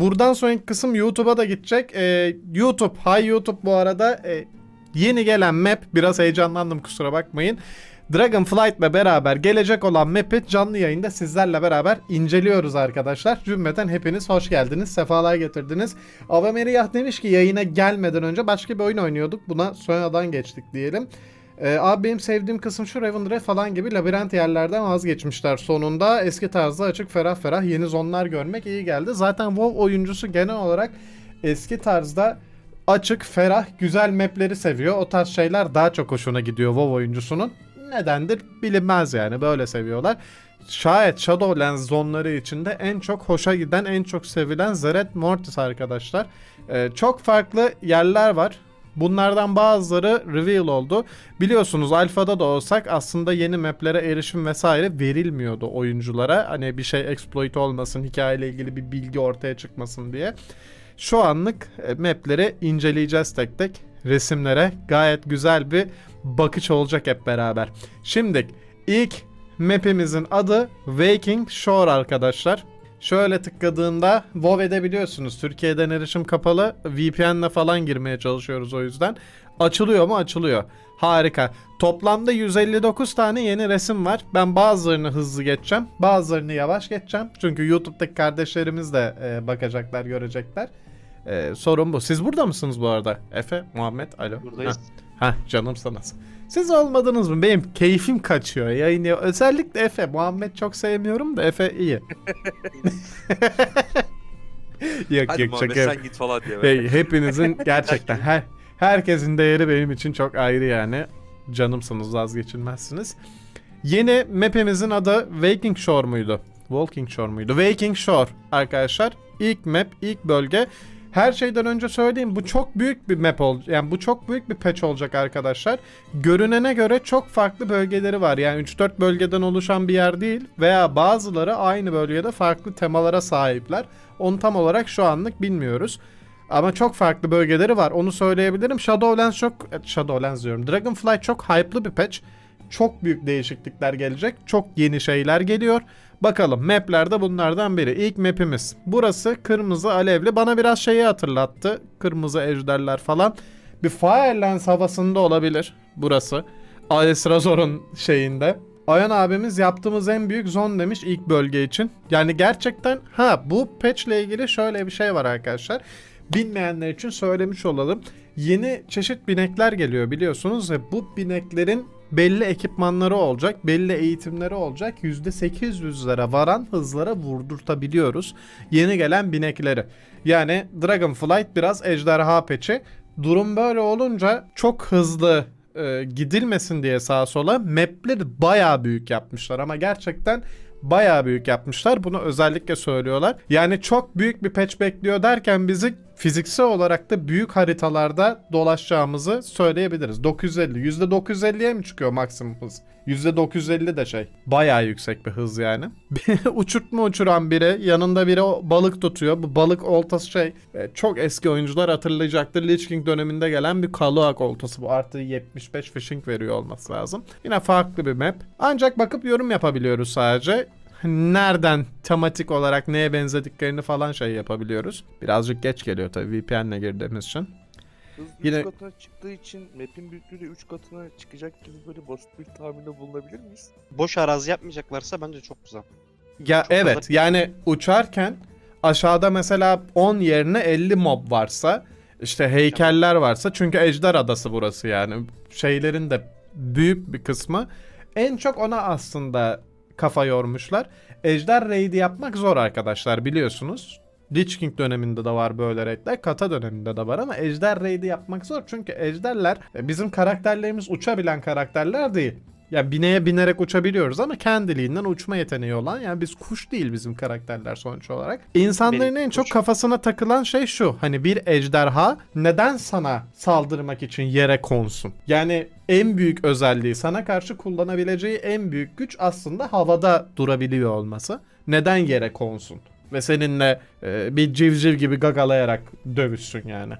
Buradan sonraki kısım YouTube'a da gidecek. Ee, YouTube, Hi YouTube bu arada e, yeni gelen map. Biraz heyecanlandım kusura bakmayın. Dragonflight ile beraber gelecek olan map'i canlı yayında sizlerle beraber inceliyoruz arkadaşlar. Cümleten hepiniz hoş geldiniz, sefalar getirdiniz. Avameriyah demiş ki yayına gelmeden önce başka bir oyun oynuyorduk. Buna sonradan geçtik diyelim. Ee, abi benim sevdiğim kısım şu Ravendre falan gibi labirent yerlerden vazgeçmişler sonunda. Eski tarzda açık ferah ferah yeni zonlar görmek iyi geldi. Zaten WoW oyuncusu genel olarak eski tarzda açık, ferah, güzel mapleri seviyor. O tarz şeyler daha çok hoşuna gidiyor WoW oyuncusunun. Nedendir bilinmez yani böyle seviyorlar. Şayet Shadowlands zonları içinde en çok hoşa giden, en çok sevilen Zeret Mortis arkadaşlar. Ee, çok farklı yerler var. Bunlardan bazıları reveal oldu. Biliyorsunuz alfada da olsak aslında yeni maplere erişim vesaire verilmiyordu oyunculara. Hani bir şey exploit olmasın, hikayeyle ilgili bir bilgi ortaya çıkmasın diye. Şu anlık e, mapleri inceleyeceğiz tek tek. Resimlere gayet güzel bir bakış olacak hep beraber. Şimdi ilk map'imizin adı Waking Shore arkadaşlar. Şöyle tıkladığında WoW edebiliyorsunuz. Türkiye'den erişim kapalı. VPN'le falan girmeye çalışıyoruz o yüzden. Açılıyor mu? Açılıyor. Harika. Toplamda 159 tane yeni resim var. Ben bazılarını hızlı geçeceğim. Bazılarını yavaş geçeceğim. Çünkü YouTube'daki kardeşlerimiz de e, bakacaklar, görecekler. E, sorun bu. Siz burada mısınız bu arada? Efe, Muhammed, alo. Buradayız. Heh, heh, canımsınız. Siz olmadınız mı? Benim keyfim kaçıyor. Yayın ya- Özellikle Efe. Muhammed çok sevmiyorum da Efe iyi. yok Hadi yok Muhammed şaka sen git falan diye. Hey, hepinizin gerçekten her herkesin değeri benim için çok ayrı yani. Canımsınız, vazgeçilmezsiniz. Yeni map'imizin adı Waking Shore muydu? Walking Shore muydu? Waking Shore arkadaşlar. İlk map, ilk bölge. Her şeyden önce söyleyeyim bu çok büyük bir map olacak. Yani bu çok büyük bir patch olacak arkadaşlar. Görünene göre çok farklı bölgeleri var. Yani 3-4 bölgeden oluşan bir yer değil. Veya bazıları aynı bölgede farklı temalara sahipler. Onu tam olarak şu anlık bilmiyoruz. Ama çok farklı bölgeleri var. Onu söyleyebilirim. Shadowlands çok... Shadowlands diyorum. Dragonflight çok hype'lı bir patch. Çok büyük değişiklikler gelecek. Çok yeni şeyler geliyor. Bakalım maplerde bunlardan biri. İlk mapimiz. Burası kırmızı alevli. Bana biraz şeyi hatırlattı. Kırmızı ejderler falan. Bir Firelands havasında olabilir burası. Aes Razor'un şeyinde. Ayan abimiz yaptığımız en büyük zon demiş ilk bölge için. Yani gerçekten ha bu patch ile ilgili şöyle bir şey var arkadaşlar. Bilmeyenler için söylemiş olalım. Yeni çeşit binekler geliyor biliyorsunuz ve bu bineklerin belli ekipmanları olacak, belli eğitimleri olacak. %800'lere varan hızlara vurdurtabiliyoruz yeni gelen binekleri. Yani Dragonflight biraz ejderha peçi. Durum böyle olunca çok hızlı e, gidilmesin diye sağa sola mapleri bayağı büyük yapmışlar ama gerçekten bayağı büyük yapmışlar. Bunu özellikle söylüyorlar. Yani çok büyük bir patch bekliyor derken bizi fiziksel olarak da büyük haritalarda dolaşacağımızı söyleyebiliriz. 950. %950'ye mi çıkıyor maksimum hız? %950 de şey. Bayağı yüksek bir hız yani. Uçurtma uçuran biri yanında biri balık tutuyor. Bu balık oltası şey e, çok eski oyuncular hatırlayacaktır. Lich King döneminde gelen bir Kaluak oltası bu. Artı 75 fishing veriyor olması lazım. Yine farklı bir map. Ancak bakıp yorum yapabiliyoruz sadece nereden tematik olarak neye benzediklerini falan şey yapabiliyoruz. Birazcık geç geliyor tabii VPN'le girdiğimiz için. Hız Yine- 3 katına çıktığı için map'in büyüklüğü de 3 katına çıkacak gibi böyle basit bir tahminde bulunabilir miyiz? boş arazi yapmayacaklarsa bence çok güzel. Ya Çok evet fazla- yani uçarken aşağıda mesela 10 yerine 50 mob varsa işte heykeller varsa çünkü Ejder Adası burası yani şeylerin de büyük bir kısmı en çok ona aslında kafa yormuşlar. Ejder raid'i yapmak zor arkadaşlar biliyorsunuz. Lich King döneminde de var böyle raidler. Kata döneminde de var ama Ejder raid'i yapmak zor. Çünkü ejderler e, bizim karakterlerimiz uçabilen karakterler değil. Ya bineğe binerek uçabiliyoruz ama kendiliğinden uçma yeteneği olan yani biz kuş değil bizim karakterler sonuç olarak. İnsanların Benim en çok kuş. kafasına takılan şey şu. Hani bir ejderha neden sana saldırmak için yere konsun? Yani en büyük özelliği sana karşı kullanabileceği en büyük güç aslında havada durabiliyor olması. Neden yere konsun? Ve seninle e, bir civciv gibi gagalayarak dövüşsün yani.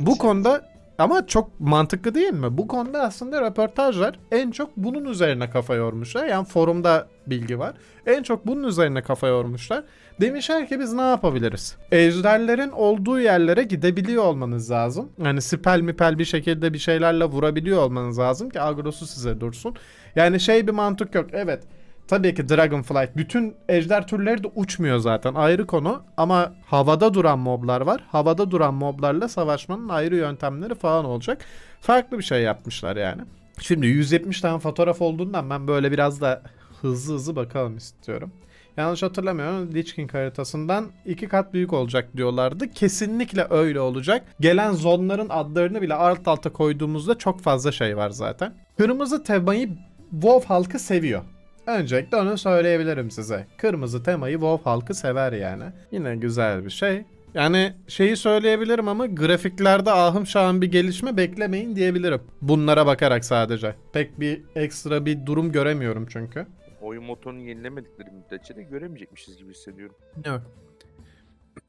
Bu konuda Ama çok mantıklı değil mi? Bu konuda aslında röportajlar en çok bunun üzerine kafa yormuşlar. Yani forumda bilgi var. En çok bunun üzerine kafa yormuşlar. Demişler ki biz ne yapabiliriz? Ejderlerin olduğu yerlere gidebiliyor olmanız lazım. Yani spell mipel bir şekilde bir şeylerle vurabiliyor olmanız lazım ki agrosu size dursun. Yani şey bir mantık yok. Evet Tabii ki Dragonflight. Bütün ejder türleri de uçmuyor zaten ayrı konu. Ama havada duran moblar var. Havada duran moblarla savaşmanın ayrı yöntemleri falan olacak. Farklı bir şey yapmışlar yani. Şimdi 170 tane fotoğraf olduğundan ben böyle biraz da hızlı hızlı bakalım istiyorum. Yanlış hatırlamıyorum. Lich King haritasından iki kat büyük olacak diyorlardı. Kesinlikle öyle olacak. Gelen zonların adlarını bile alt alta koyduğumuzda çok fazla şey var zaten. Kırmızı temayı WoW halkı seviyor. Öncelikle onu söyleyebilirim size. Kırmızı temayı WoW halkı sever yani. Yine güzel bir şey. Yani şeyi söyleyebilirim ama grafiklerde ahım şahım bir gelişme beklemeyin diyebilirim. Bunlara bakarak sadece. Pek bir ekstra bir durum göremiyorum çünkü. Oyun motorunu yenilemedikleri müddetçe de göremeyecekmişiz gibi hissediyorum. Yok.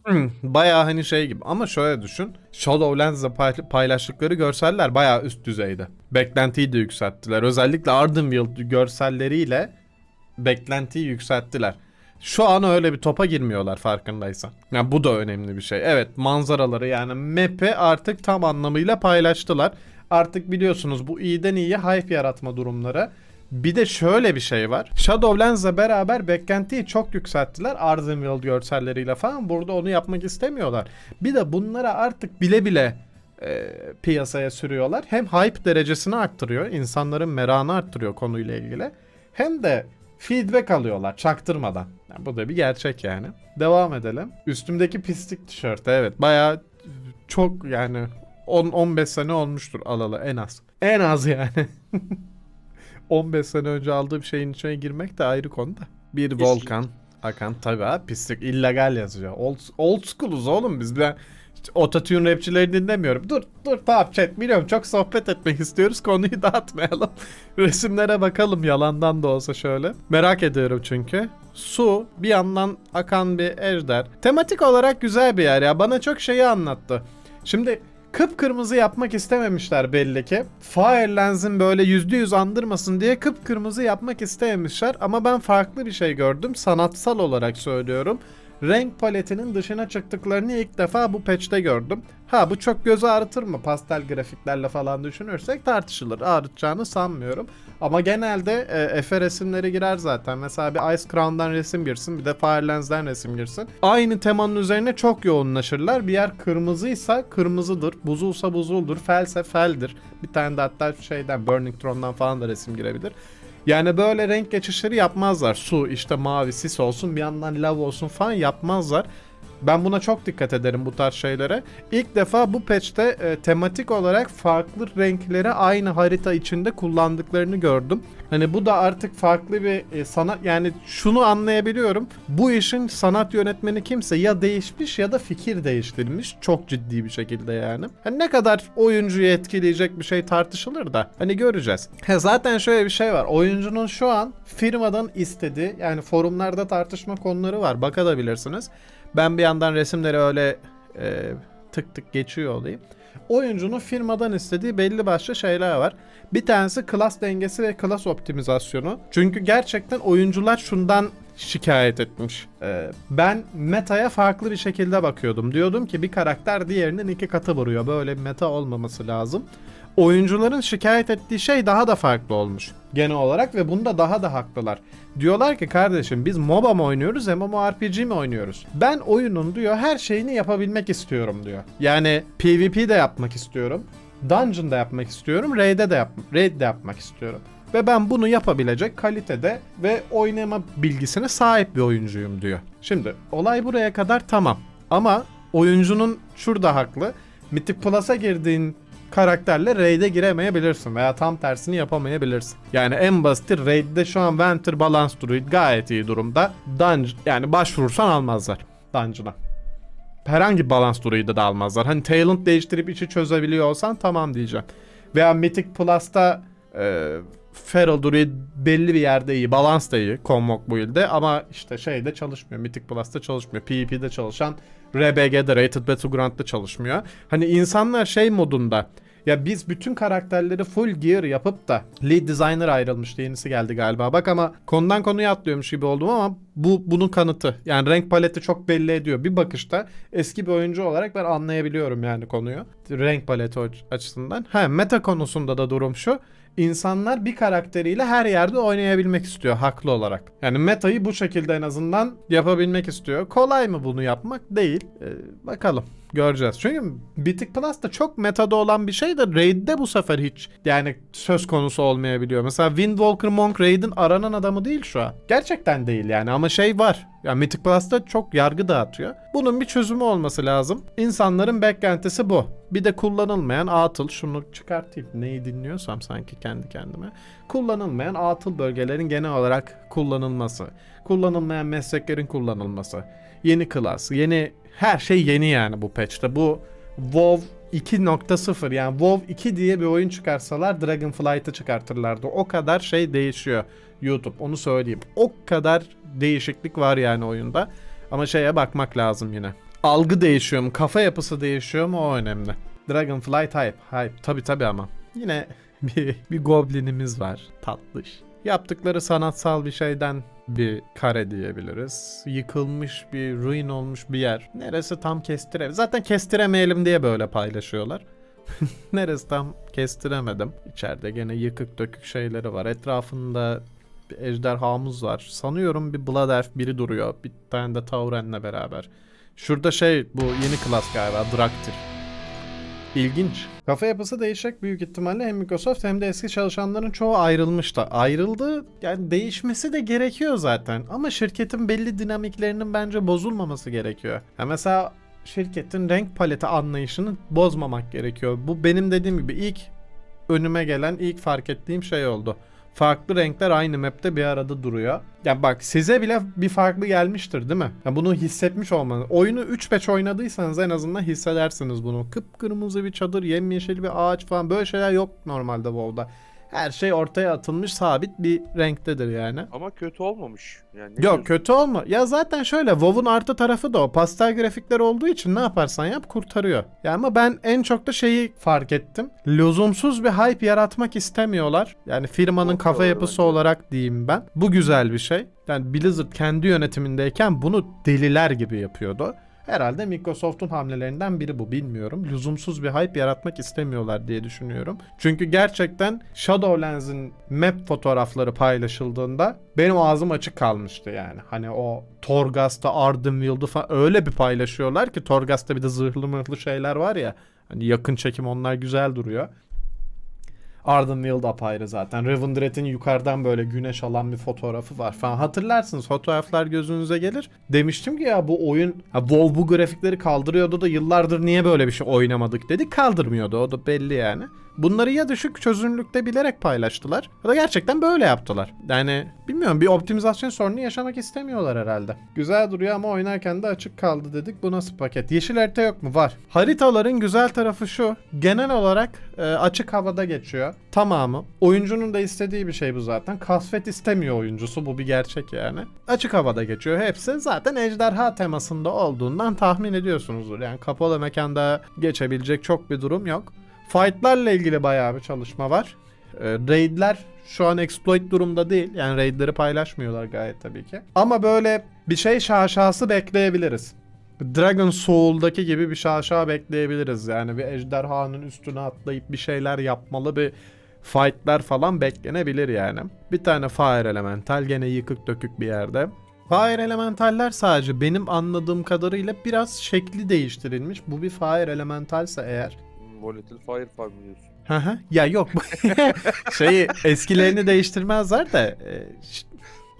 Bayağı hani şey gibi ama şöyle düşün. Shadowlands'da pay- paylaştıkları görseller bayağı üst düzeyde. Beklentiyi de yükselttiler. Özellikle Ardenville görselleriyle beklentiyi yükselttiler. Şu an öyle bir topa girmiyorlar farkındaysan. Yani bu da önemli bir şey. Evet manzaraları yani map'i artık tam anlamıyla paylaştılar. Artık biliyorsunuz bu iyiden iyiye hype yaratma durumları. Bir de şöyle bir şey var. Shadowlands'la beraber beklentiyi çok yükselttiler. Ardenville görselleriyle falan. Burada onu yapmak istemiyorlar. Bir de bunlara artık bile bile e, piyasaya sürüyorlar. Hem hype derecesini arttırıyor. insanların merakını arttırıyor konuyla ilgili. Hem de feedback alıyorlar çaktırmadan. Yani bu da bir gerçek yani. Devam edelim. Üstümdeki pislik tişört evet bayağı çok yani 10-15 sene olmuştur alalı en az. En az yani. 15 sene önce aldığım şeyin içine girmek de ayrı konuda. Bir Pislik. volkan akan tabii abi pislik illegal yazıyor. Old, old school'uz oğlum biz. Ben ototune rapçileri dinlemiyorum. Dur dur tamam chat biliyorum çok sohbet etmek istiyoruz konuyu dağıtmayalım. Resimlere bakalım yalandan da olsa şöyle. Merak ediyorum çünkü. Su bir yandan akan bir ejder. Tematik olarak güzel bir yer ya bana çok şeyi anlattı. Şimdi Kıpkırmızı yapmak istememişler belli ki. Firelens'in böyle %100 andırmasın diye kıpkırmızı yapmak istememişler ama ben farklı bir şey gördüm. Sanatsal olarak söylüyorum. Renk paletinin dışına çıktıklarını ilk defa bu patch'te gördüm. Ha bu çok gözü ağrıtır mı pastel grafiklerle falan düşünürsek tartışılır. Ağrıtacağını sanmıyorum. Ama genelde e, Efe resimleri girer zaten. Mesela bir Ice Crown'dan resim girsin bir de Firelens'den resim girsin. Aynı temanın üzerine çok yoğunlaşırlar. Bir yer kırmızıysa kırmızıdır. Buzulsa buzuldur. Felse feldir. Bir tane de hatta şeyden Burning Throne'dan falan da resim girebilir. Yani böyle renk geçişleri yapmazlar. Su işte mavi sis olsun bir yandan lav olsun falan yapmazlar. Ben buna çok dikkat ederim bu tarz şeylere. İlk defa bu patch'te e, tematik olarak farklı renkleri aynı harita içinde kullandıklarını gördüm. Hani bu da artık farklı bir e, sanat yani şunu anlayabiliyorum. Bu işin sanat yönetmeni kimse ya değişmiş ya da fikir değiştirmiş. Çok ciddi bir şekilde yani. Hani ne kadar oyuncuyu etkileyecek bir şey tartışılır da hani göreceğiz. He, zaten şöyle bir şey var. Oyuncunun şu an firmadan istediği yani forumlarda tartışma konuları var. Bakabilirsiniz. Ben bir yandan resimleri öyle e, tık tık geçiyor olayım. Oyuncunun firmadan istediği belli başlı şeyler var. Bir tanesi klas dengesi ve klas optimizasyonu. Çünkü gerçekten oyuncular şundan şikayet etmiş. Ee, ben metaya farklı bir şekilde bakıyordum. Diyordum ki bir karakter diğerinin iki katı vuruyor. Böyle bir meta olmaması lazım. Oyuncuların şikayet ettiği şey daha da farklı olmuş genel olarak ve bunda daha da haklılar. Diyorlar ki kardeşim biz MOBA mı oynuyoruz MMORPG mi oynuyoruz? Ben oyunun diyor her şeyini yapabilmek istiyorum diyor. Yani PvP de yapmak istiyorum. Dungeon da yapmak istiyorum. Raid'de de yap Raid de yapmak istiyorum. Ve ben bunu yapabilecek kalitede ve oynama bilgisine sahip bir oyuncuyum diyor. Şimdi olay buraya kadar tamam. Ama oyuncunun şurada haklı. Mythic Plus'a girdiğin karakterle raid'e giremeyebilirsin veya tam tersini yapamayabilirsin. Yani en basit raid'de şu an Venter Balance Druid gayet iyi durumda. Dungeon yani başvurursan almazlar Dungeon'a. Herhangi balans druid'i de almazlar. Hani talent değiştirip işi çözebiliyor olsan tamam diyeceğim. Veya Mythic Plus'ta e, Feral Druid belli bir yerde iyi. Balans da iyi. Convoke build'de ama işte şeyde çalışmıyor. Mythic Plus'ta çalışmıyor. PvP'de çalışan RBG'de Rated Battleground'da çalışmıyor. Hani insanlar şey modunda Ya biz bütün karakterleri full gear yapıp da lead designer ayrılmıştı. Yenisi geldi galiba. Bak ama konudan konuya atlıyormuş gibi oldum ama bu bunun kanıtı. Yani renk paleti çok belli ediyor. Bir bakışta eski bir oyuncu olarak ben anlayabiliyorum yani konuyu. Renk paleti açısından. Ha meta konusunda da durum şu. İnsanlar bir karakteriyle her yerde oynayabilmek istiyor haklı olarak. Yani metayı bu şekilde en azından yapabilmek istiyor. Kolay mı bunu yapmak? Değil. Ee, bakalım. Göreceğiz. Çünkü Mythic Plus da çok metada olan bir şey de Raid'de bu sefer hiç yani söz konusu olmayabiliyor. Mesela Windwalker Monk Raid'in aranan adamı değil şu an. Gerçekten değil yani ama şey var. Yani Mythic Plus'ta çok yargı dağıtıyor. Bunun bir çözümü olması lazım. İnsanların beklentisi bu. Bir de kullanılmayan atıl şunu çıkartayım. Neyi dinliyorsam sanki kendi kendime. Kullanılmayan atıl bölgelerin genel olarak kullanılması. Kullanılmayan mesleklerin kullanılması. Yeni klas, yeni her şey yeni yani bu patch'te. Bu WoW 2.0 yani WoW 2 diye bir oyun çıkarsalar Dragonflight'ı çıkartırlardı. O kadar şey değişiyor YouTube onu söyleyeyim. O kadar değişiklik var yani oyunda. Ama şeye bakmak lazım yine. Algı değişiyor mu? Kafa yapısı değişiyor mu? O önemli. Dragonflight hype. Hype. Tabi tabi ama. Yine bir, bir goblinimiz var. Tatlış. Yaptıkları sanatsal bir şeyden bir kare diyebiliriz. Yıkılmış bir ruin olmuş bir yer. Neresi tam kestire. Zaten kestiremeyelim diye böyle paylaşıyorlar. Neresi tam kestiremedim. İçeride gene yıkık dökük şeyleri var. Etrafında bir ejderhamız var. Sanıyorum bir Blood Elf biri duruyor. Bir tane de Tauren'le beraber. Şurada şey bu yeni klas galiba Draktyr. İlginç. Kafa yapısı değişecek büyük ihtimalle hem Microsoft hem de eski çalışanların çoğu ayrılmıştı. Ayrıldı yani değişmesi de gerekiyor zaten. Ama şirketin belli dinamiklerinin bence bozulmaması gerekiyor. Ya mesela şirketin renk paleti anlayışını bozmamak gerekiyor. Bu benim dediğim gibi ilk önüme gelen ilk fark ettiğim şey oldu. Farklı renkler aynı map'te bir arada duruyor. Ya bak size bile bir farklı gelmiştir değil mi? Ya bunu hissetmiş olmanız. Oyunu 3 patch oynadıysanız en azından hissedersiniz bunu. Kıpkırmızı bir çadır, yemyeşil bir ağaç falan böyle şeyler yok normalde WoW'da. Her şey ortaya atılmış sabit bir renktedir yani. Ama kötü olmamış. Yani Yok diyorsun? kötü olma. Ya zaten şöyle WoW'un artı tarafı da o. Pastel grafikler olduğu için ne yaparsan yap kurtarıyor. Ya ama ben en çok da şeyi fark ettim. Lüzumsuz bir hype yaratmak istemiyorlar. Yani firmanın kafa Korkuyorlar yapısı bence. olarak diyeyim ben. Bu güzel bir şey. Yani Blizzard kendi yönetimindeyken bunu deliler gibi yapıyordu. Herhalde Microsoft'un hamlelerinden biri bu bilmiyorum. Lüzumsuz bir hype yaratmak istemiyorlar diye düşünüyorum. Çünkü gerçekten Shadowlands'in map fotoğrafları paylaşıldığında benim ağzım açık kalmıştı yani. Hani o Torghast'ta Ardenweald'ı falan öyle bir paylaşıyorlar ki Torghast'ta bir de zırhlı mırhlı şeyler var ya. Hani yakın çekim onlar güzel duruyor. Ardenweald apayrı zaten. Revendreth'in yukarıdan böyle güneş alan bir fotoğrafı var falan. Hatırlarsınız fotoğraflar gözünüze gelir. Demiştim ki ya bu oyun ha, WoW bu grafikleri kaldırıyordu da yıllardır niye böyle bir şey oynamadık dedi. Kaldırmıyordu o da belli yani. Bunları ya düşük çözünürlükte bilerek paylaştılar ya da gerçekten böyle yaptılar. Yani bilmiyorum bir optimizasyon sorunu yaşamak istemiyorlar herhalde. Güzel duruyor ama oynarken de açık kaldı dedik. Bu nasıl paket? Yeşil harita yok mu? Var. Haritaların güzel tarafı şu. Genel olarak e, açık havada geçiyor. Tamamı. Oyuncunun da istediği bir şey bu zaten. Kasvet istemiyor oyuncusu. Bu bir gerçek yani. Açık havada geçiyor. Hepsi zaten ejderha temasında olduğundan tahmin ediyorsunuzdur. Yani kapalı mekanda geçebilecek çok bir durum yok. Fight'larla ilgili bayağı bir çalışma var. E, raid'ler şu an exploit durumda değil. Yani raid'leri paylaşmıyorlar gayet tabii ki. Ama böyle bir şey şaşası bekleyebiliriz. Dragon Soul'daki gibi bir şaşa bekleyebiliriz. Yani bir ejderhanın üstüne atlayıp bir şeyler yapmalı bir fight'lar falan beklenebilir yani. Bir tane Fire Elemental gene yıkık dökük bir yerde. Fire Elementaller sadece benim anladığım kadarıyla biraz şekli değiştirilmiş. Bu bir Fire Elementalse eğer Volatile Fire Farm diyorsun. Hı hı. Ya yok. Şeyi eskilerini değiştirmezler de e, ş-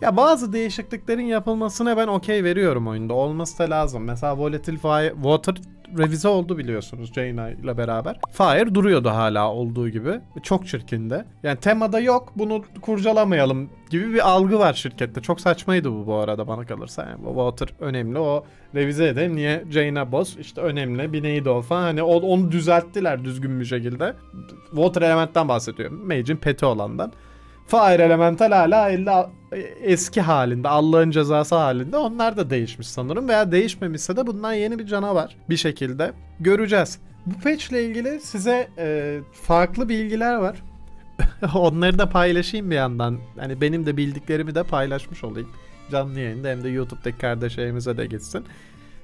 ya bazı değişikliklerin yapılmasına ben okey veriyorum oyunda. Olması da lazım. Mesela Volatile Fire, Water revize oldu biliyorsunuz Jaina ile beraber. Fire duruyordu hala olduğu gibi. Çok çirkindi. Yani temada yok bunu kurcalamayalım gibi bir algı var şirkette. Çok saçmaydı bu bu arada bana kalırsa. Yani Water önemli o revize edelim. Niye Jaina boss işte önemli bir neydi o falan. Hani onu düzelttiler düzgün bir şekilde. Water Element'ten bahsediyorum. Mage'in peti olandan. Fire Elemental hala elde eski halinde, Allah'ın cezası halinde. Onlar da değişmiş sanırım veya değişmemişse de bundan yeni bir canavar bir şekilde göreceğiz. Bu patch ile ilgili size e, farklı bilgiler var. Onları da paylaşayım bir yandan. Hani benim de bildiklerimi de paylaşmış olayım. Canlı yayında hem de YouTube'daki kardeşlerimize de gitsin.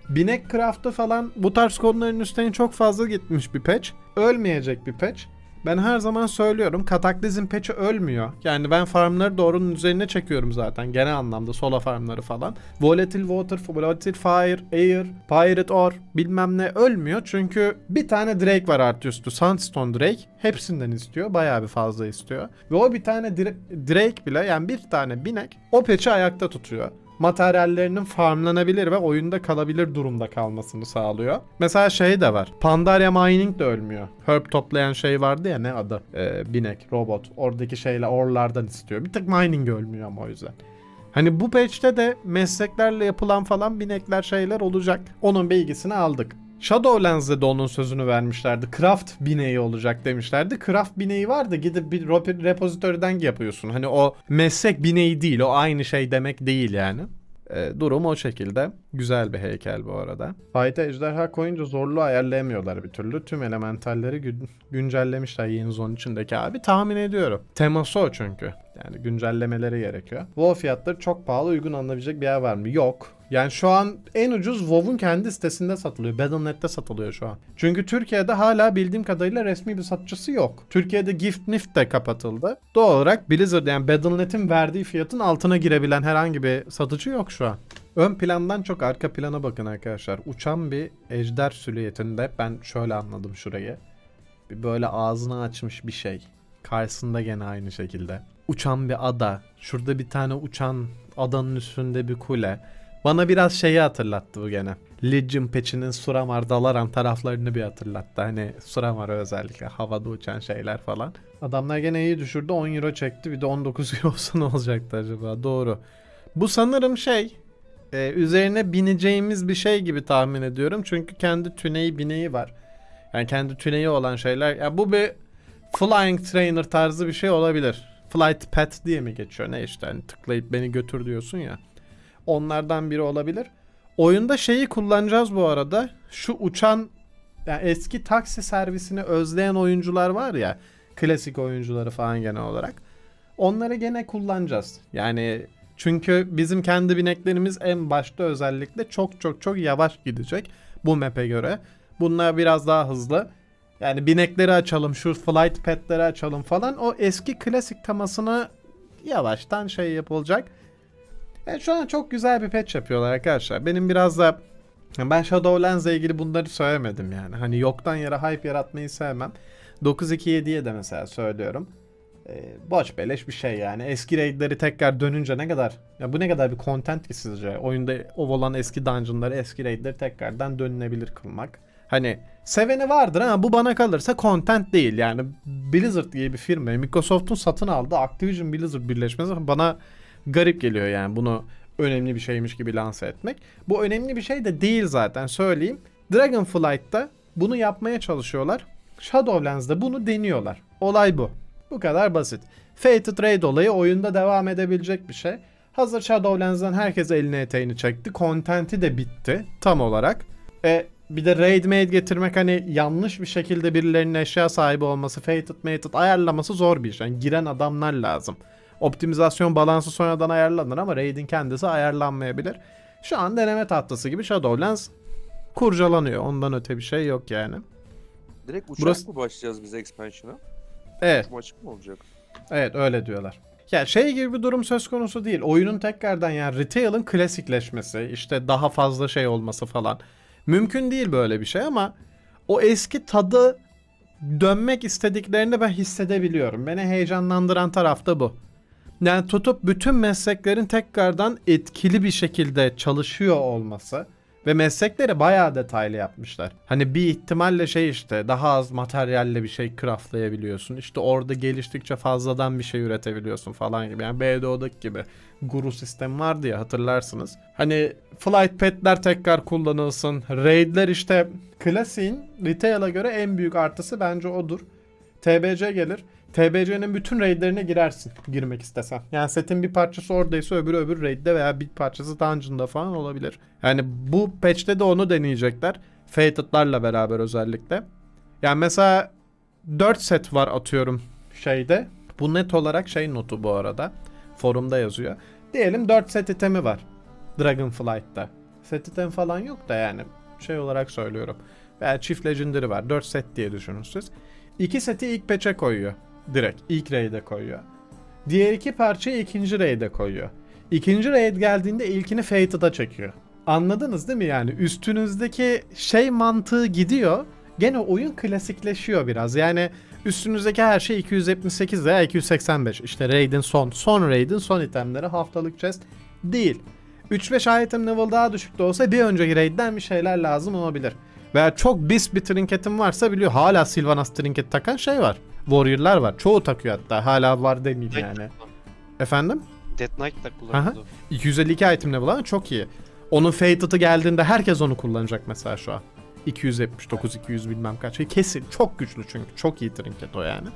Binek Craft'ta falan bu tarz konuların üstüne çok fazla gitmiş bir patch. Ölmeyecek bir patch. Ben her zaman söylüyorum Kataklizm patch'i ölmüyor. Yani ben farmları doğrunun üzerine çekiyorum zaten genel anlamda solo farmları falan. Volatile Water, Volatile Fire, Air, Pirate Ore bilmem ne ölmüyor. Çünkü bir tane Drake var artı üstü. Sandstone Drake. Hepsinden istiyor. Bayağı bir fazla istiyor. Ve o bir tane Dra- Drake bile yani bir tane binek o patch'i ayakta tutuyor materyallerinin farmlanabilir ve oyunda kalabilir durumda kalmasını sağlıyor. Mesela şey de var. Pandaria Mining de ölmüyor. Herb toplayan şey vardı ya ne adı? Ee, binek, robot. Oradaki şeyle orlardan istiyor. Bir tık mining ölmüyor ama o yüzden. Hani bu patch'te de mesleklerle yapılan falan binekler şeyler olacak. Onun bilgisini aldık. Shadowlands'de de onun sözünü vermişlerdi. Craft bineği olacak demişlerdi. Craft bineği var da gidip bir rep- repozitörden yapıyorsun. Hani o meslek bineği değil. O aynı şey demek değil yani. E, durum o şekilde. Güzel bir heykel bu arada. Fight'a ejderha koyunca zorluğu ayarlayamıyorlar bir türlü. Tüm elementalleri gün- güncellemişler yeni zone içindeki abi. Tahmin ediyorum. Teması o çünkü. Yani güncellemeleri gerekiyor. WoW fiyatları çok pahalı uygun alınabilecek bir yer var mı? Yok. Yani şu an en ucuz WoW'un kendi sitesinde satılıyor. Battle.net'te satılıyor şu an. Çünkü Türkiye'de hala bildiğim kadarıyla resmi bir satıcısı yok. Türkiye'de Gift Mift de kapatıldı. Doğal olarak Blizzard yani Battle.net'in verdiği fiyatın altına girebilen herhangi bir satıcı yok şu an. Ön plandan çok arka plana bakın arkadaşlar. Uçan bir ejder silüetinde ben şöyle anladım şurayı. Bir böyle ağzını açmış bir şey. Karşısında gene aynı şekilde. Uçan bir ada. Şurada bir tane uçan adanın üstünde bir kule. Bana biraz şeyi hatırlattı bu gene. Legion patch'inin Suramar Dalaran taraflarını bir hatırlattı. Hani Suramar'a özellikle havada uçan şeyler falan. Adamlar gene iyi düşürdü 10 euro çekti bir de 19 euro olsa ne olacaktı acaba doğru. Bu sanırım şey e, üzerine bineceğimiz bir şey gibi tahmin ediyorum. Çünkü kendi tüneyi bineği var. Yani kendi tüneyi olan şeyler. Ya bu bir flying trainer tarzı bir şey olabilir. Flight pet diye mi geçiyor ne işte hani tıklayıp beni götür diyorsun ya. Onlardan biri olabilir. Oyunda şeyi kullanacağız bu arada. Şu uçan yani eski taksi servisini özleyen oyuncular var ya. Klasik oyuncuları falan genel olarak. Onları gene kullanacağız. Yani çünkü bizim kendi bineklerimiz en başta özellikle çok çok çok yavaş gidecek bu map'e göre. Bunlar biraz daha hızlı. Yani binekleri açalım, şu flight pad'leri açalım falan. O eski klasik temasına yavaştan şey yapılacak. Yani şu an çok güzel bir patch yapıyorlar arkadaşlar. Benim biraz da ben Shadowlands'la ilgili bunları söylemedim yani. Hani yoktan yere hype yaratmayı sevmem. 927'ye de mesela söylüyorum. Ee, boş beleş bir şey yani. Eski raidleri tekrar dönünce ne kadar ya bu ne kadar bir content ki sizce? Oyunda olan eski dungeonları, eski raidleri tekrardan dönülebilir kılmak. Hani seveni vardır ama bu bana kalırsa content değil. Yani Blizzard gibi bir firma Microsoft'un satın aldığı Activision Blizzard birleşmesi bana garip geliyor yani bunu önemli bir şeymiş gibi lanse etmek. Bu önemli bir şey de değil zaten söyleyeyim. Dragonflight'ta bunu yapmaya çalışıyorlar. Shadowlands'da bunu deniyorlar. Olay bu. Bu kadar basit. Fated Raid olayı oyunda devam edebilecek bir şey. Hazır Shadowlands'dan herkes eline eteğini çekti. Content'i de bitti tam olarak. E bir de raid maid getirmek hani yanlış bir şekilde birilerinin eşya sahibi olması, fated mated ayarlaması zor bir iş. Yani giren adamlar lazım. Optimizasyon balansı sonradan ayarlanır ama raid'in kendisi ayarlanmayabilir. Şu an deneme tahtası gibi Shadowlands kurcalanıyor. Ondan öte bir şey yok yani. Direkt uçak Burası- mı başlayacağız biz expansion'a? Evet. Uçma açık mı olacak? Evet öyle diyorlar. Ya şey gibi bir durum söz konusu değil. Oyunun tekrardan yani retail'ın klasikleşmesi, işte daha fazla şey olması falan. Mümkün değil böyle bir şey ama o eski tadı dönmek istediklerini ben hissedebiliyorum. Beni heyecanlandıran taraf da bu. Yani tutup bütün mesleklerin tekrardan etkili bir şekilde çalışıyor olması ve meslekleri bayağı detaylı yapmışlar. Hani bir ihtimalle şey işte daha az materyalle bir şey craftlayabiliyorsun. İşte orada geliştikçe fazladan bir şey üretebiliyorsun falan gibi. Yani BDO'daki gibi guru sistemi vardı ya hatırlarsınız. Hani flight pad'ler tekrar kullanılsın. Raid'ler işte klasiğin retail'a göre en büyük artısı bence odur. TBC gelir. TBC'nin bütün raidlerine girersin girmek istesen. Yani setin bir parçası oradaysa öbürü öbür raidde veya bir parçası dungeon'da falan olabilir. Yani bu patch'te de onu deneyecekler. Fated'larla beraber özellikle. Yani mesela 4 set var atıyorum şeyde. Bu net olarak şey notu bu arada. Forumda yazıyor. Diyelim 4 set itemi var. Dragonflight'ta. Set item falan yok da yani şey olarak söylüyorum. Veya çift legendary var. 4 set diye düşünün siz. 2 seti ilk patch'e koyuyor. Direkt ilk raid'e koyuyor. Diğer iki parçayı ikinci raid'e koyuyor. İkinci raid geldiğinde ilkini Fated'a çekiyor. Anladınız değil mi yani? Üstünüzdeki şey mantığı gidiyor. Gene oyun klasikleşiyor biraz. Yani üstünüzdeki her şey 278 veya 285. İşte raid'in son. Son raid'in son itemleri haftalık chest değil. 3-5 item level daha düşük de olsa bir önceki raid'den bir şeyler lazım olabilir. Veya çok bis bir trinketim varsa biliyor. Hala Sylvanas trinket takan şey var. Warrior'lar var. Çoğu takıyor hatta. Hala var demeyeyim Death yani. Knight kullan- Efendim? Death Knight da Aha. kullanıyordu. 252 item level ama çok iyi. Onun Fated'ı geldiğinde herkes onu kullanacak mesela şu an. 279, 200 bilmem kaç. Şey kesin. Çok güçlü çünkü. Çok iyi trinket o yani.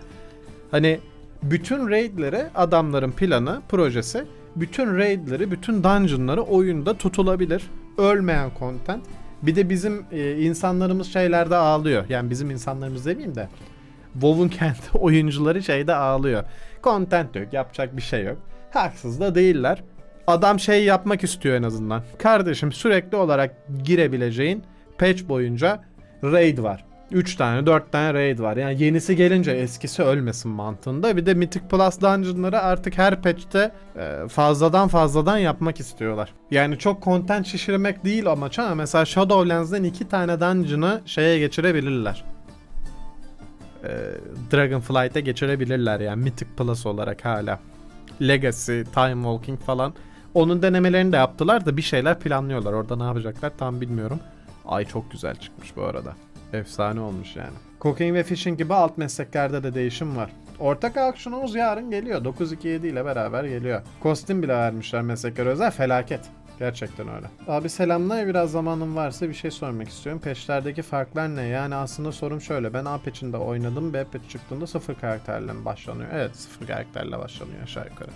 Hani bütün raidleri adamların planı, projesi bütün raidleri, bütün dungeonları oyunda tutulabilir. Ölmeyen content. Bir de bizim e, insanlarımız şeylerde ağlıyor. Yani bizim insanlarımız demeyeyim de. WoW'un kendi oyuncuları şeyde ağlıyor. Content yok, yapacak bir şey yok. Haksız da değiller. Adam şey yapmak istiyor en azından. Kardeşim sürekli olarak girebileceğin patch boyunca raid var. 3 tane 4 tane raid var. Yani yenisi gelince eskisi ölmesin mantığında. Bir de Mythic Plus dungeonları artık her patch'te e, fazladan fazladan yapmak istiyorlar. Yani çok content şişirmek değil amaç ama mesela Shadowlands'dan 2 tane dungeon'ı şeye geçirebilirler. E, Dragonflight'e geçirebilirler yani Mythic Plus olarak hala. Legacy, Time Walking falan. Onun denemelerini de yaptılar da bir şeyler planlıyorlar. Orada ne yapacaklar tam bilmiyorum. Ay çok güzel çıkmış bu arada. Efsane olmuş yani. Cooking ve fishing gibi alt mesleklerde de değişim var. Ortak aksiyonumuz yarın geliyor. 927 ile beraber geliyor. Kostüm bile vermişler meslekler özel. Felaket. Gerçekten öyle. Abi selamlar. Biraz zamanım varsa bir şey sormak istiyorum. Patch'lerdeki farklar ne? Yani aslında sorum şöyle. Ben A patch'inde oynadım. B patch çıktığında sıfır karakterle mi başlanıyor? Evet sıfır karakterle başlanıyor aşağı yukarı.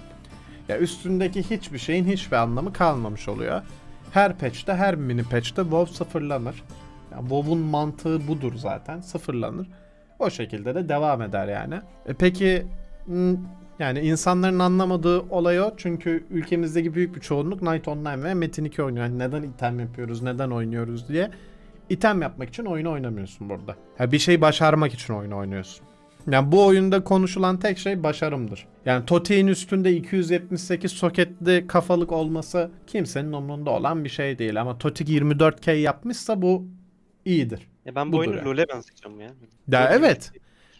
Ya üstündeki hiçbir şeyin hiçbir anlamı kalmamış oluyor. Her patch'te, her mini patch'te WoW sıfırlanır. Yani WoW'un mantığı budur zaten. Sıfırlanır. O şekilde de devam eder yani. E peki yani insanların anlamadığı olay o. Çünkü ülkemizdeki büyük bir çoğunluk Night Online ve Metin 2 oynuyor. Yani neden item yapıyoruz, neden oynuyoruz diye. İtem yapmak için oyunu oynamıyorsun burada. Ha, bir şey başarmak için oyunu oynuyorsun. Yani bu oyunda konuşulan tek şey başarımdır. Yani Toti'nin üstünde 278 soketli kafalık olması kimsenin umurunda olan bir şey değil. Ama Toti 24K yapmışsa bu iyidir. Ya ben bu Budur oyunu yani. LoL'e benzeteceğim ya. Ya evet.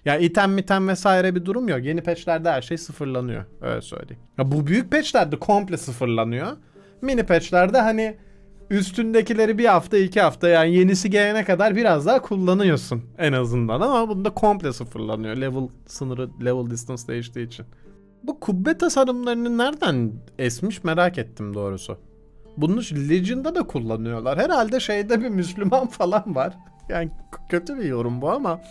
Ya item mitem vesaire bir durum yok. Yeni patchlerde her şey sıfırlanıyor. Öyle söyleyeyim. Ya bu büyük patchlerde komple sıfırlanıyor. Mini patchlerde hani üstündekileri bir hafta iki hafta yani yenisi gelene kadar biraz daha kullanıyorsun en azından ama bunda komple sıfırlanıyor. Level sınırı, level distance değiştiği için. Bu kubbe tasarımlarını nereden esmiş merak ettim doğrusu. Bunu Legion'da da kullanıyorlar. Herhalde şeyde bir Müslüman falan var. Yani kötü bir yorum bu ama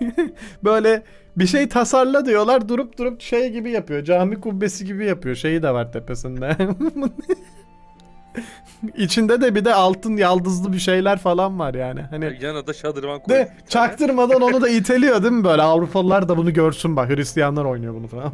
böyle bir şey tasarla diyorlar durup durup şey gibi yapıyor. Cami kubbesi gibi yapıyor. Şeyi de var tepesinde. İçinde de bir de altın yaldızlı bir şeyler falan var yani. Hani Yana da şadırvan koymuş de bir tane. çaktırmadan onu da iteliyor değil mi böyle? Avrupalılar da bunu görsün bak. Hristiyanlar oynuyor bunu falan.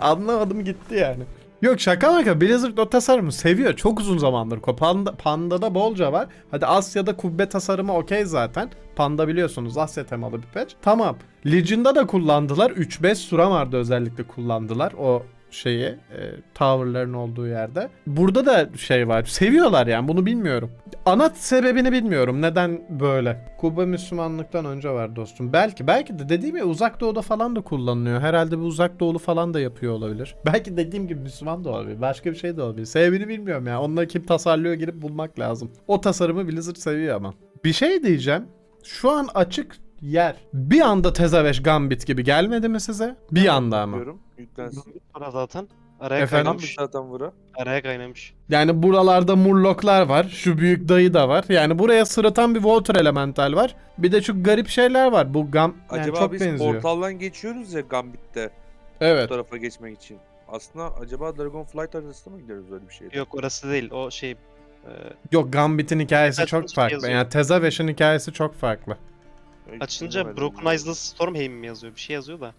Anlamadım gitti yani. Yok şaka maka Blizzard o tasarımı seviyor. Çok uzun zamandır. Panda, Panda'da bolca var. Hadi Asya'da kubbe tasarımı okey zaten. Panda biliyorsunuz Asya temalı bir patch. Tamam. Legion'da da kullandılar. 3-5 Suram vardı özellikle kullandılar. O şeyi e, tower'ların olduğu yerde. Burada da şey var. Seviyorlar yani bunu bilmiyorum. Ana sebebini bilmiyorum. Neden böyle? Kuba Müslümanlıktan önce var dostum. Belki belki de dediğim gibi uzak doğuda falan da kullanılıyor. Herhalde bir uzak doğulu falan da yapıyor olabilir. Belki dediğim gibi Müslüman da olabilir. Başka bir şey de olabilir. Sebebini bilmiyorum ya. Onları kim tasarlıyor girip bulmak lazım. O tasarımı Blizzard seviyor ama. Bir şey diyeceğim. Şu an açık yer. Bir anda Tezaveş Gambit gibi gelmedi mi size? Bir anda ama. Diyorum, Yüklensin. Para zaten. Araya Efendim? Kaynamış. zaten vura. Araya kaynamış. Yani buralarda murloklar var. Şu büyük dayı da var. Yani buraya sırıtan bir Water Elemental var. Bir de şu garip şeyler var. Bu gam yani Acaba çok biz benziyor. portaldan geçiyoruz ya Gambit'te bu Evet. tarafa geçmek için. Aslında acaba Dragonflight arasında mı gideriz öyle bir şeyde? Yok orası değil. O şey e, Yok Gambit'in hikayesi Evet, çok şey farklı. yazıyor. Yani Tezaveş'in hikayesi çok farklı. Açınca. Broken Isles Stormhaven mi yazıyor? Bir şey yazıyor da.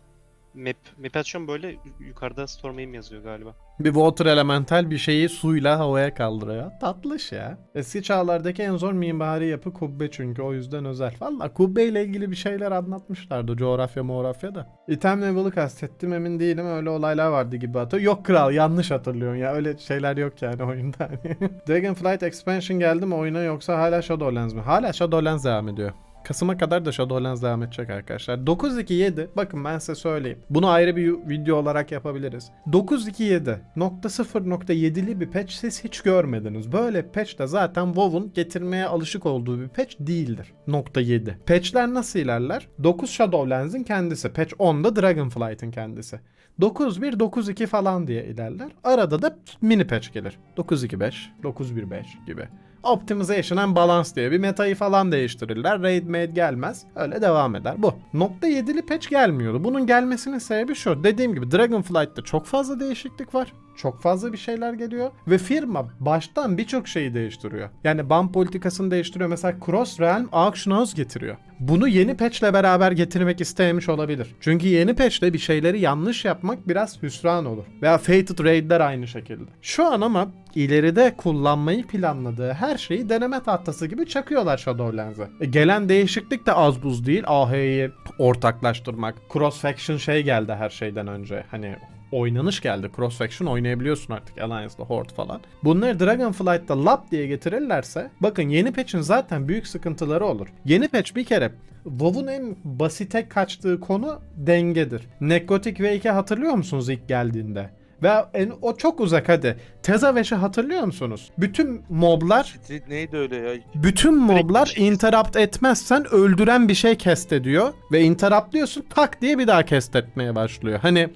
Map, map açıyorum böyle yu- yukarıda Stormhaven yazıyor galiba. Bir water elemental bir şeyi suyla havaya kaldırıyor. Tatlış ya. Eski çağlardaki en zor mimari yapı kubbe çünkü o yüzden özel. Valla kubbe ile ilgili bir şeyler anlatmışlardı coğrafya moğrafya da. İtem level'ı kastettim emin değilim öyle olaylar vardı gibi hatırlıyorum. Yok kral yanlış hatırlıyorsun ya öyle şeyler yok yani oyunda. Dragonflight expansion geldi mi oyuna yoksa hala Shadowlands mi? Hala Shadowlands devam ediyor. Kasım'a kadar da Shadowlands devam edecek arkadaşlar. 9.2.7 bakın ben size söyleyeyim. Bunu ayrı bir video olarak yapabiliriz. 9.2.7 nokta 0.7'li bir patch siz hiç görmediniz. Böyle patch de zaten WoW'un getirmeye alışık olduğu bir patch değildir. Nokta 7. Patchler nasıl ilerler? 9 Shadowlands'in kendisi. Patch 10'da Dragonflight'ın kendisi. 9.1, 9.2 falan diye ilerler. Arada da mini patch gelir. 9.2.5, 9.1.5 gibi. Optimization and Balance diye bir metayı falan değiştirirler. Raid made gelmez. Öyle devam eder. Bu. Nokta 7'li patch gelmiyordu. Bunun gelmesinin sebebi şu. Dediğim gibi Dragonflight'ta çok fazla değişiklik var. Çok fazla bir şeyler geliyor. Ve firma baştan birçok şeyi değiştiriyor. Yani ban politikasını değiştiriyor. Mesela Cross Realm Auction House getiriyor. Bunu yeni patchle beraber getirmek istemiş olabilir. Çünkü yeni patchle bir şeyleri yanlış yapmak biraz hüsran olur. Veya Fated Raid'ler aynı şekilde. Şu an ama ileride kullanmayı planladığı her şeyi deneme tahtası gibi çakıyorlar Shadowlands'e. E, gelen değişiklik de az buz değil. AH'yi ortaklaştırmak. Cross Faction şey geldi her şeyden önce. Hani oynanış geldi. Cross Faction oynayabiliyorsun artık Alliance'da Horde falan. Bunları Dragonflight'ta lap diye getirirlerse bakın yeni patch'in zaten büyük sıkıntıları olur. Yeni patch bir kere WoW'un en basite kaçtığı konu dengedir. Necrotic Wake'i hatırlıyor musunuz ilk geldiğinde? Ve en, o çok uzak hadi. Tezaveş'i hatırlıyor musunuz? Bütün moblar neydi öyle ya? bütün moblar şey. interrupt etmezsen öldüren bir şey kest ediyor. Ve interrupt diyorsun tak diye bir daha kest etmeye başlıyor. Hani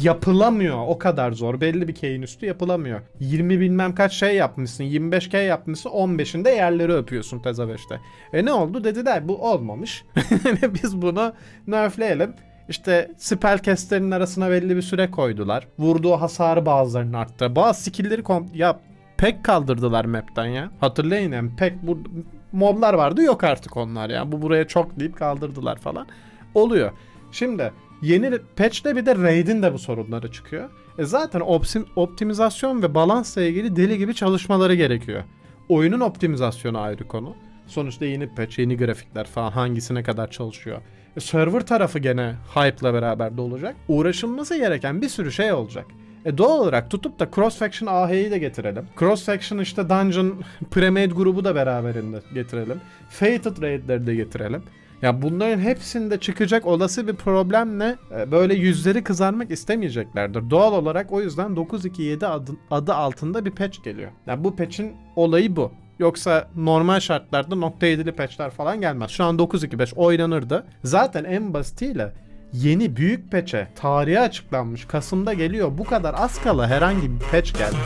yapılamıyor o kadar zor. Belli bir K'in üstü yapılamıyor. 20 bilmem kaç şey yapmışsın. 25K yapmışsın. 15'inde yerleri öpüyorsun Tezaveş'te. E ne oldu? Dediler bu olmamış. Biz bunu nerfleyelim. İşte spell castlerin arasına belli bir süre koydular. Vurduğu hasarı bazılarının arttı. Bazı skill'leri kom... Ya pek kaldırdılar map'ten ya. Hatırlayın yani pek bu moblar vardı yok artık onlar ya. Bu buraya çok deyip kaldırdılar falan. Oluyor. Şimdi yeni patch'te bir de raid'in de bu sorunları çıkıyor. E zaten optimizasyon ve balansla ilgili deli gibi çalışmaları gerekiyor. Oyunun optimizasyonu ayrı konu. Sonuçta yeni patch, yeni grafikler falan hangisine kadar çalışıyor. E, server tarafı gene hype'la beraber de olacak. Uğraşılması gereken bir sürü şey olacak. E doğal olarak tutup da Cross Faction AH'yi de getirelim. Cross Faction işte Dungeon Premade grubu da beraberinde getirelim. Fated Raid'leri de getirelim. Ya bunların hepsinde çıkacak olası bir problemle e, böyle yüzleri kızarmak istemeyeceklerdir. Doğal olarak o yüzden 927 adı, adı altında bir patch geliyor. Yani bu patch'in olayı bu. Yoksa normal şartlarda nokta 7'li patchler falan gelmez. Şu an 9.2.5 oynanırdı. Zaten en basitiyle yeni büyük patch'e tarihe açıklanmış. Kasım'da geliyor. Bu kadar az kala herhangi bir patch geldi.